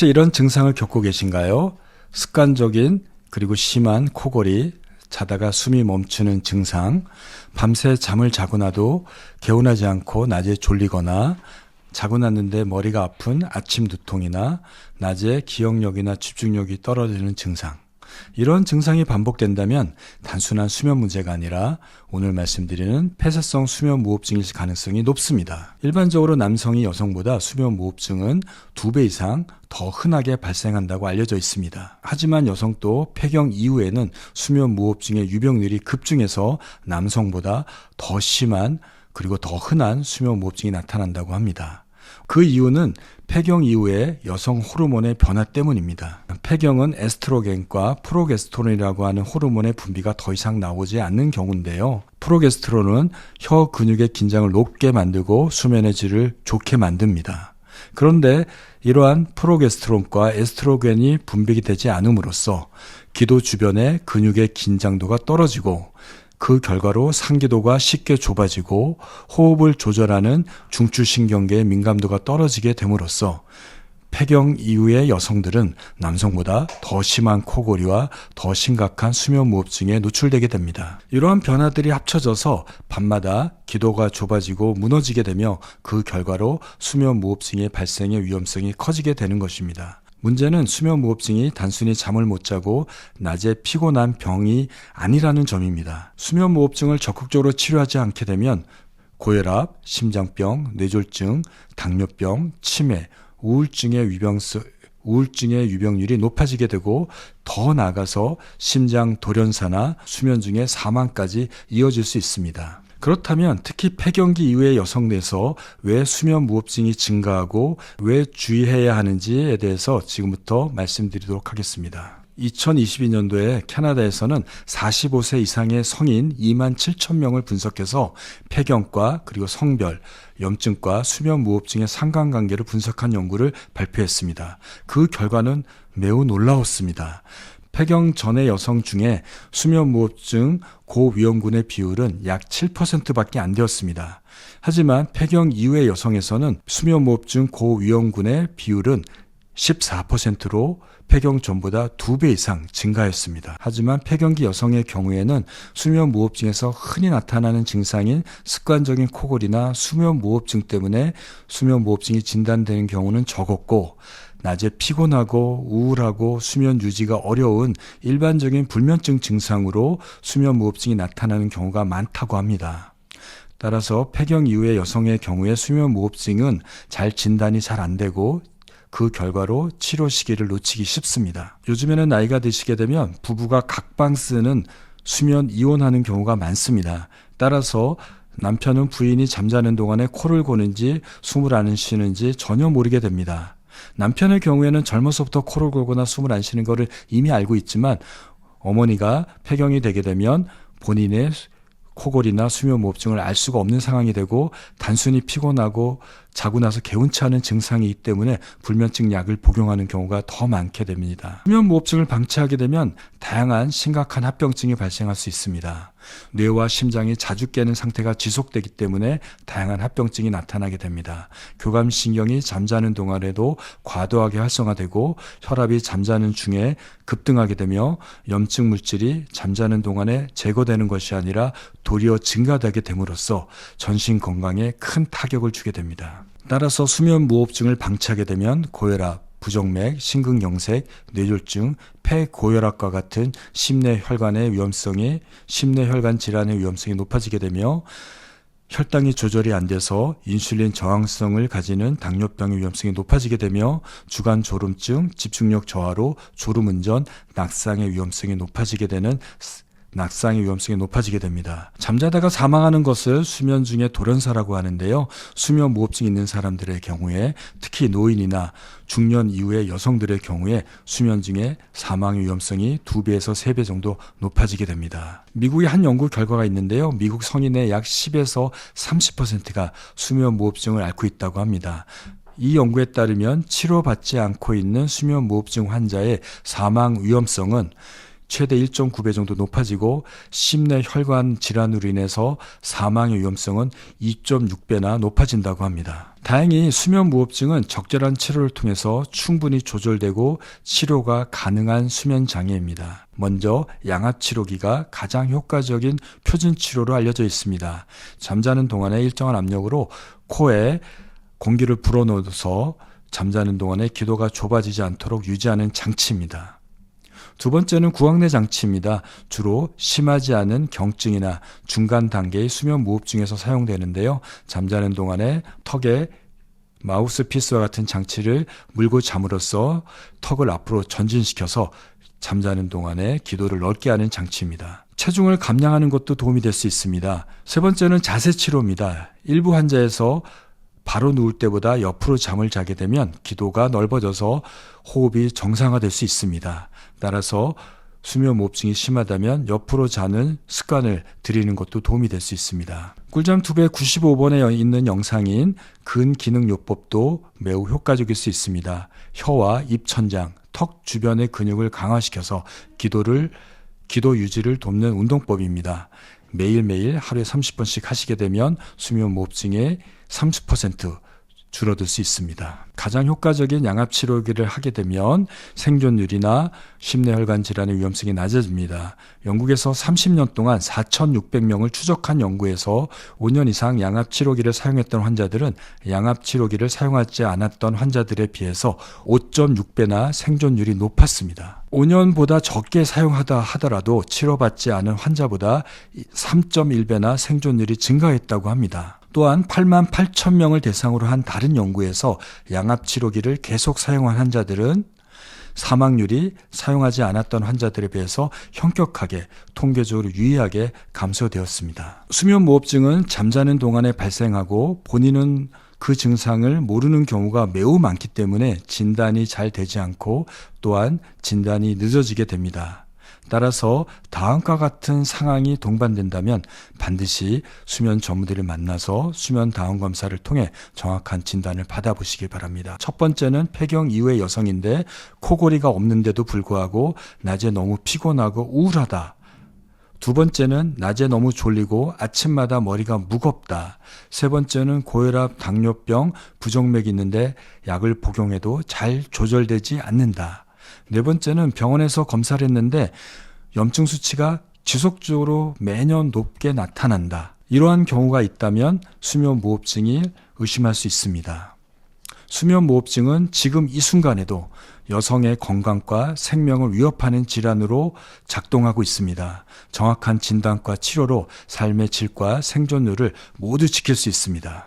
혹시 이런 증상을 겪고 계신가요? 습관적인 그리고 심한 코골이, 자다가 숨이 멈추는 증상, 밤새 잠을 자고 나도 개운하지 않고 낮에 졸리거나 자고 났는데 머리가 아픈 아침 두통이나 낮에 기억력이나 집중력이 떨어지는 증상. 이런 증상이 반복된다면 단순한 수면 문제가 아니라 오늘 말씀드리는 폐쇄성 수면 무호흡증일 가능성이 높습니다. 일반적으로 남성이 여성보다 수면 무호흡증은 두 배 이상 더 흔하게 발생한다고 알려져 있습니다. 하지만 여성도 폐경 이후에는 수면 무호흡증의 유병률이 급증해서 남성보다 더 심한 그리고 더 흔한 수면 무호흡증이 나타난다고 합니다. 그 이유는 폐경 이후에 여성 호르몬의 변화 때문입니다. 폐경은 에스트로겐과 프로게스테론이라고 하는 호르몬의 분비가 더 이상 나오지 않는 경우인데요. 프로게스테론은 혀 근육의 긴장을 높게 만들고 수면의 질을 좋게 만듭니다. 그런데 이러한 프로게스테론과 에스트로겐이 분비가 되지 않음으로써 기도 주변의 근육의 긴장도가 떨어지고 그 결과로 상기도가 쉽게 좁아지고 호흡을 조절하는 중추신경계의 민감도가 떨어지게 됨으로써 폐경 이후의 여성들은 남성보다 더 심한 코골이와 더 심각한 수면 무호흡증에 노출되게 됩니다. 이러한 변화들이 합쳐져서 밤마다 기도가 좁아지고 무너지게 되며 그 결과로 수면 무호흡증의 발생의 위험성이 커지게 되는 것입니다. 문제는 수면 무호흡증이 단순히 잠을 못 자고 낮에 피곤한 병이 아니라는 점입니다. 수면 무호흡증을 적극적으로 치료하지 않게 되면 고혈압, 심장병, 뇌졸중, 당뇨병, 치매, 우울증의 위병성 우울증의 유병률이 높아지게 되고 더 나아가서 심장 돌연사나 수면 중에 사망까지 이어질 수 있습니다. 그렇다면 특히 폐경기 이후의 여성 내에서 왜 수면 무호흡증이 증가하고 왜 주의해야 하는지에 대해서 지금부터 말씀드리도록 하겠습니다. 2022년도에 캐나다에서는 45세 이상의 성인 2만 7천 명을 분석해서 폐경과 그리고 성별, 염증과 수면 무호흡증의 상관관계를 분석한 연구를 발표했습니다. 그 결과는 매우 놀라웠습니다. 폐경 전의 여성 중에 수면 무호흡증 고위험군의 비율은 약 7%밖에 안 되었습니다. 하지만 폐경 이후의 여성에서는 수면 무호흡증 고위험군의 비율은 14%로 폐경 전보다 두배 이상 증가했습니다. 하지만 폐경기 여성의 경우에는 수면 무호흡증에서 흔히 나타나는 증상인 습관적인 코골이나 수면 무호흡증 때문에 수면 무호흡증이 진단되는 경우는 적었고 낮에 피곤하고 우울하고 수면 유지가 어려운 일반적인 불면증 증상으로 수면 무호흡증이 나타나는 경우가 많다고 합니다. 따라서 폐경 이후의 여성의 경우에 수면 무호흡증은 잘 진단이 잘 안 되고 그 결과로 치료 시기를 놓치기 쉽습니다. 요즘에는 나이가 드시게 되면 부부가 각방 쓰는 수면 이혼하는 경우가 많습니다. 따라서 남편은 부인이 잠자는 동안에 코를 고는지 숨을 안 쉬는지 전혀 모르게 됩니다. 남편의 경우에는 젊어서부터 코를 골거나 숨을 안 쉬는 것을 이미 알고 있지만 어머니가 폐경이 되게 되면 본인의 코골이나 수면 무호흡증을 알 수가 없는 상황이 되고 단순히 피곤하고 자고 나서 개운치 않은 증상이기 때문에 불면증 약을 복용하는 경우가 더 많게 됩니다. 수면 무호흡증을 방치하게 되면 다양한 심각한 합병증이 발생할 수 있습니다. 뇌와 심장이 자주 깨는 상태가 지속되기 때문에 다양한 합병증이 나타나게 됩니다. 교감신경이 잠자는 동안에도 과도하게 활성화되고 혈압이 잠자는 중에 급등하게 되며 염증 물질이 잠자는 동안에 제거되는 것이 아니라 도리어 증가되게 됨으로써 전신 건강에 큰 타격을 주게 됩 따라서 수면 무호흡증을 방치하게 되면 고혈압, 부정맥, 심근경색, 뇌졸중, 폐고혈압과 같은 심내 혈관의 위험성이 심내 혈관 질환의 위험성이 높아지게 되며 혈당이 조절이 안 돼서 인슐린 저항성을 가지는 당뇨병의 위험성이 높아지게 되며 주간 졸음증, 집중력 저하로 졸음 운전, 낙상의 위험성이 높아지게 되는 낙상의 위험성이 높아지게 됩니다. 잠자다가 사망하는 것을 수면 중에 돌연사라고 하는데요. 수면 무호흡증 있는 사람들의 경우에 특히 노인이나 중년 이후의 여성들의 경우에 수면 중에 사망의 위험성이 2배에서 3배 정도 높아지게 됩니다. 미국의 한 연구 결과가 있는데요. 미국 성인의 약 10에서 30%가 수면 무호흡증을 앓고 있다고 합니다. 이 연구에 따르면 치료받지 않고 있는 수면 무호흡증 환자의 사망 위험성은 최대 1.9배 정도 높아지고 심내 혈관 질환으로 인해서 사망의 위험성은 2.6배나 높아진다고 합니다. 다행히 수면 무호흡증은 적절한 치료를 통해서 충분히 조절되고 치료가 가능한 수면 장애입니다. 먼저 양압 치료기가 가장 효과적인 표준 치료로 알려져 있습니다. 잠자는 동안에 일정한 압력으로 코에 공기를 불어넣어서 잠자는 동안에 기도가 좁아지지 않도록 유지하는 장치입니다. 두 번째는 구강내 장치입니다. 주로 심하지 않은 경증이나 중간 단계의 수면 무호흡증에서 사용되는데요. 잠자는 동안에 턱에 마우스피스와 같은 장치를 물고 잠으로써 턱을 앞으로 전진시켜서 잠자는 동안에 기도를 넓게 하는 장치입니다. 체중을 감량하는 것도 도움이 될 수 있습니다. 세 번째는 자세 치료입니다. 일부 환자에서 바로 누울 때보다 옆으로 잠을 자게 되면 기도가 넓어져서 호흡이 정상화될 수 있습니다. 따라서 수면 무호흡증이 심하다면 옆으로 자는 습관을 들이는 것도 도움이 될 수 있습니다. 꿀잠 튜브의 95번에 있는 영상인 근기능요법도 매우 효과적일 수 있습니다. 혀와 입 천장, 턱 주변의 근육을 강화시켜서 기도를 기도 유지를 돕는 운동법입니다. 매일매일 하루에 30번씩 하시게 되면 수면 무호흡증의 30% 줄어들 수 있습니다. 가장 효과적인 양압 치료기를 하게 되면 생존율이나 심내혈관 질환의 위험성이 낮아집니다. 영국에서 30년 동안 4,600명을 추적한 연구에서 5년 이상 양압 치료기를 사용했던 환자들은 양압 치료기를 사용하지 않았던 환자들에 비해서 5.6배나 생존율이 높았습니다. 5년보다 적게 사용하다 하더라도 치료받지 않은 환자보다 3.1배나 생존율이 증가했다고 합니다. 또한 8만 8천 명을 대상으로 한 다른 연구에서 양압 치료기를 계속 사용한 환자들은 사망률이 사용하지 않았던 환자들에 비해서 현격하게 통계적으로 유의하게 감소되었습니다. 수면 무호흡증은 잠자는 동안에 발생하고 본인은 그 증상을 모르는 경우가 매우 많기 때문에 진단이 잘 되지 않고 또한 진단이 늦어지게 됩니다. 따라서 다음과 같은 상황이 동반된다면 반드시 수면 전문의를 만나서 수면 다운 검사를 통해 정확한 진단을 받아보시기 바랍니다. 첫 번째는 폐경 이후의 여성인데 코골이가 없는데도 불구하고 낮에 너무 피곤하고 우울하다. 두 번째는 낮에 너무 졸리고 아침마다 머리가 무겁다. 세 번째는 고혈압, 당뇨병, 부정맥이 있는데 약을 복용해도 잘 조절되지 않는다. 네 번째는 병원에서 검사를 했는데 염증 수치가 지속적으로 매년 높게 나타난다. 이러한 경우가 있다면 수면 무호흡증이 의심할 수 있습니다. 수면 무호흡증은 지금 이 순간에도 여성의 건강과 생명을 위협하는 질환으로 작동하고 있습니다. 정확한 진단과 치료로 삶의 질과 생존율을 모두 지킬 수 있습니다.